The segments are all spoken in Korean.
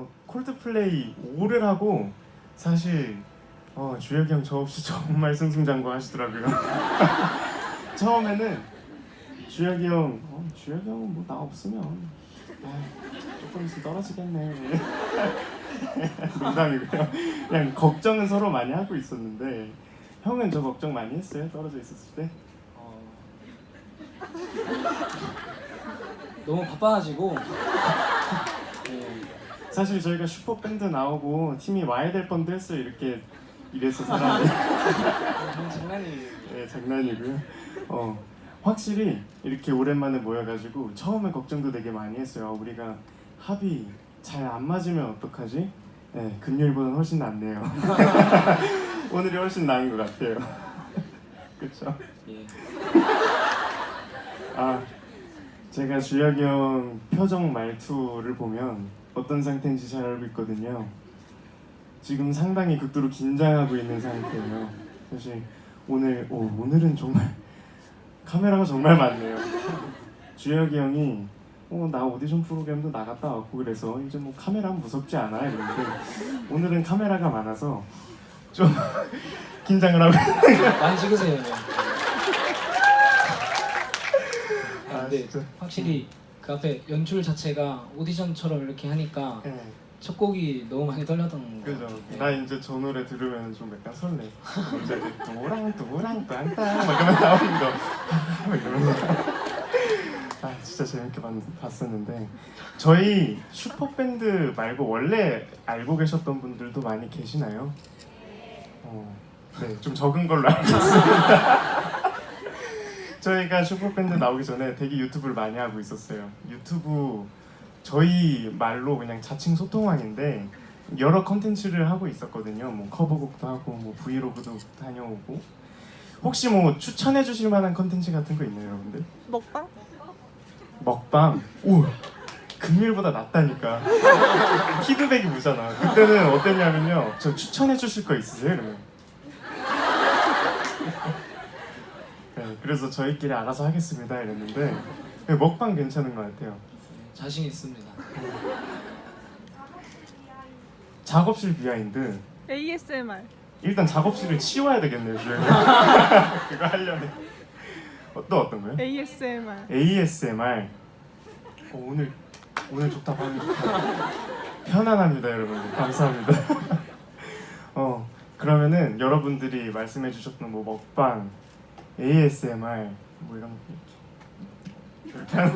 어, 콜드플레이 5를 하고 사실 어, 주혁이 형 저 없이 정말 승승장구 하시더라고요. 처음에는 주혁이 형, 어, 주혁이 형은 뭐 나 없으면 아, 조금 있으면 떨어지겠네. 농담이고요. 그냥 걱정은 서로 많이 하고 있었는데 형은 저 걱정 많이 했어요? 떨어져 있었을 때? 어... 너무 바빠가지고 네, 사실 저희가 슈퍼 밴드 나오고 팀이 와야 될 뻔도 했어요. 이렇게 이래서 그냥 장난이에요. 네, 장난이고요. 어 확실히 이렇게 오랜만에 모여가지고 처음에 걱정도 되게 많이 했어요. 우리가 합이 잘 안 맞으면 어떡하지? 네, 금요일보다는 훨씬 낫네요. 오늘이 훨씬 나은 것 같아요. 그렇죠? 예. 아 제가 주혁이 형 표정 말투를 보면 어떤 상태인지 잘 알고 있거든요. 지금 상당히 극도로 긴장하고 있는 상태예요. 사실 오늘 오, 오늘은 정말 카메라가 정말 많네요. 주혁이 형이 어, 나 오디션 프로그램도 나갔다 왔고 그래서 이제 뭐 카메라는 무섭지 않아 이러는데 오늘은 카메라가 많아서 좀 긴장을 하고 많이 찍으세요. 네. 아, 근데 진짜. 확실히 그 앞에 연출 자체가 오디션처럼 이렇게 하니까 네. 첫 곡이 너무 많이 떨렸던 거 그죠. 같아요. 네. 나 이제 저 노래 들으면 좀 약간 설레. 이제 도랑 도랑 땅땅 막 이러면 나오는 거. 막 이러면서. 아 진짜 재밌게 봤, 봤었는데 저희 슈퍼 밴드 말고 원래 알고 계셨던 분들도 많이 계시나요? 어, 네, 좀 적은 걸로 알고 있습니다. 저희가 슈퍼 밴드 나오기 전에 되게 유튜브를 많이 하고 있었어요. 유튜브 저희 말로 그냥 자칭 소통왕인데 여러 컨텐츠를 하고 있었거든요. 뭐 커버곡도 하고 뭐 브이로그도 다녀오고 혹시 뭐 추천해 주실 만한 컨텐츠 같은 거 있나요, 여러분들? 먹방? 먹방. 오. 금일보다 낫다니까. 피드백이 오잖아. 그때는 어땠냐면요. 저 추천해 주실 거 있으세요? 그러면. 네, 그래서 저희끼리 알아서 하겠습니다 이랬는데 네, 먹방 괜찮은 것 같아요. 자신 있습니다. 작업실 비하인드. ASMR. 일단 작업실을 치워야 되겠네요. 그거 하려면. 어, 또 어떤 거요? ASMR. ASMR. 어, 오늘 오늘 좋다 방이 좋다. 편안합니다, 여러분. 감사합니다. 어 그러면은 여러분들이 말씀해 주셨던 뭐 먹방, ASMR 뭐 이런 이렇게 하는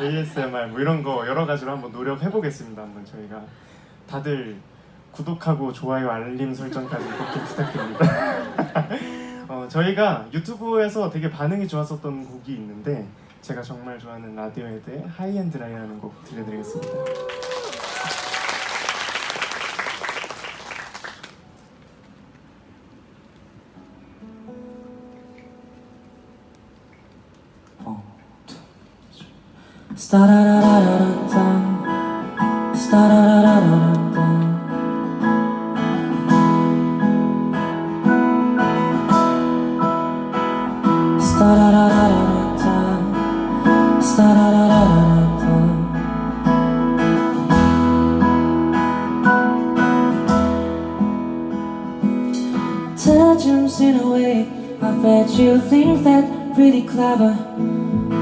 ASMR 뭐 이런 거 여러 가지로 한번 노력해 보겠습니다. 한번 저희가 다들 구독하고 좋아요, 알림 설정까지 꼭 좀 부탁드립니다. 어, 저희가 유튜브에서 되게 반응이 좋았었던 곡이 있는데 제가 정말 좋아하는 라디오헤드의 하이엔드라이라는 곡 들려드리겠습니다. Sta-da-da-da-da-da, sta-da-da-da-da-da. Sta-da-da-da-da-da, sta-da-da-da-da-da. Touch in a way I bet you think that pretty clever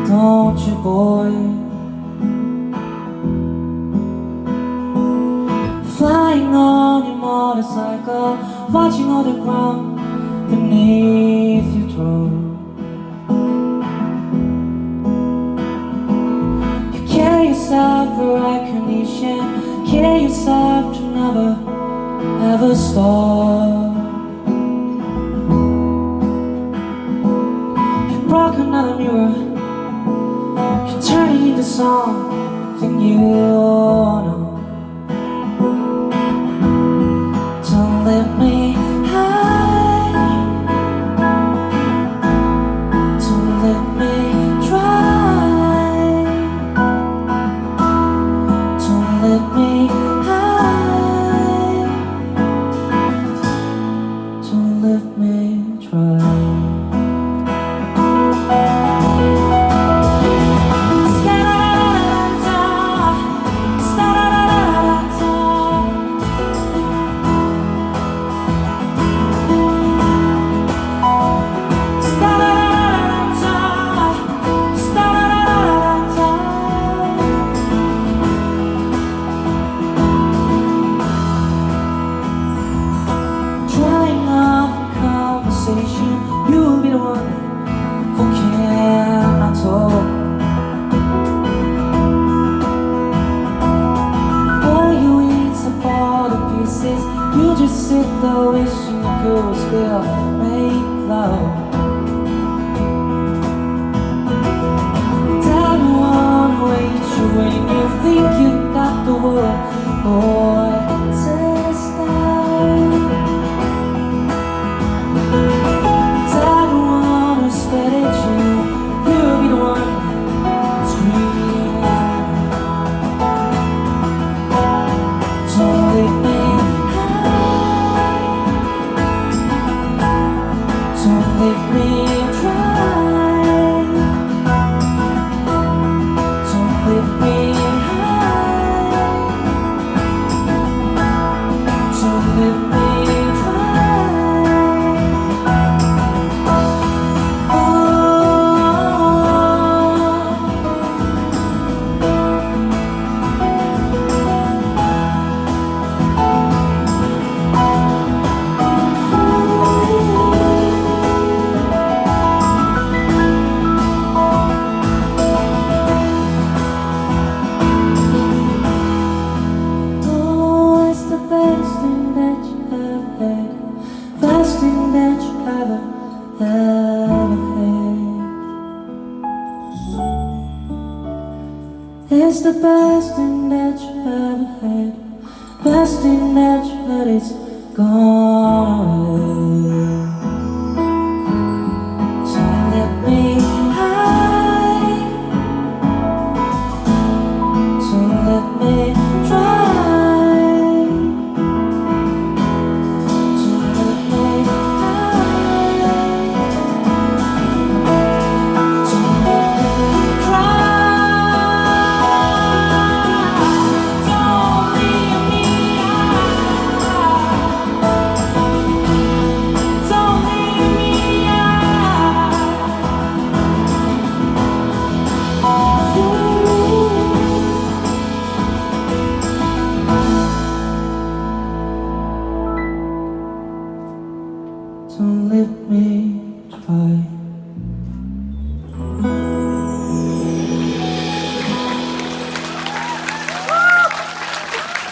Don't you boy motorcycle Watching all the ground beneath you drove You kill yourself for recognition Kill yourself to never ever stop. You broke another mirror You turn it into something you situation could still make love. Time won't wait you when you think you've got the world. Oh. ever had. Best in match, but it's gone.